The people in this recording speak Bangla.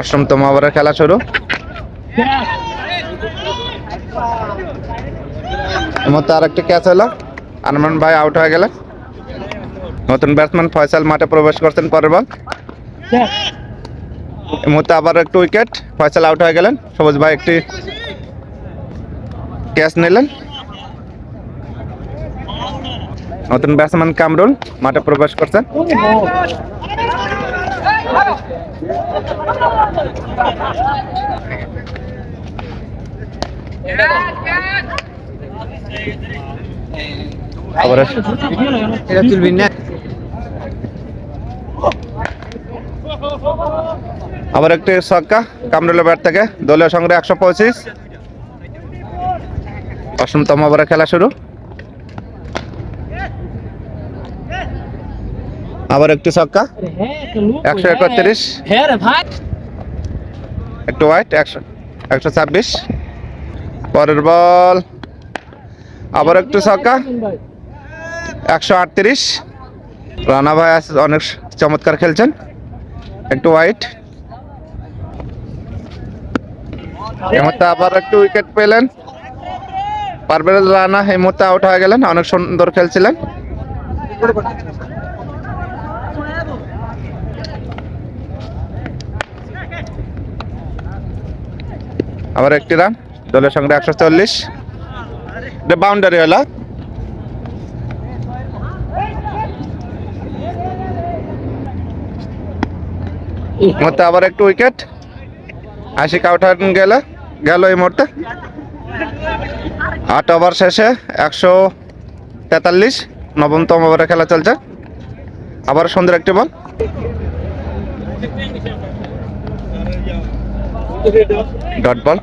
অষ্টমতম ওভারের খেলা শুরু। এর মধ্যে আর একটা ক্যাচ হলো। আনমান ভাই আউট হয়ে গেলেন নতুন ব্যাটসম্যান ফয়সাল মাঠে প্রবেশ করছেন, পরের বল এই মুহূর্তে আবার একটু উইকেট ফয়সাল আউট হয়ে গেলেন। সবুজ ভাই একটি ক্যাচ নিলেন। নতুন ব্যাটসম্যান কামরুল মাঠে প্রবেশ করছেন। আবার এটা তুলবি না? আবার একটি ছক্কা কামরুলের ব্যাট থেকে। দলীয় সংগ্রহ একশো পঁচিশ। অষ্টমতম আবার খেলা শুরু। আবার একটু ছক্কা। একশো একত্রিশ। হ্যাঁ একটু হোয়াইট একশো একশো ছাব্বিশ। পরের বল। আবার একটু ছক্কা। একশো আটত্রিশ। রানা ভাই অনেক চমৎকার খেলছেন। একটু হোয়াইট এই মুহূর্তে আবার একটু উইকেট পেলেন। পারভেজ রানা এই মুহূর্তে আউট হয়ে গেলেন অনেক সুন্দর খেলছিলেন। আবার একটি রান। দলের সঙ্গে একশো চল্লিশ। বাউন্ডারি হলো। মধ্যে আবার একটু উইকেট আশিক আউট গেল গেল এই মুহূর্তে। আট ওভার শেষে একশো তেতাল্লিশ। নবমতম ওভারে খেলা চলছে। আবার সুন্দর একটি বল ডট বল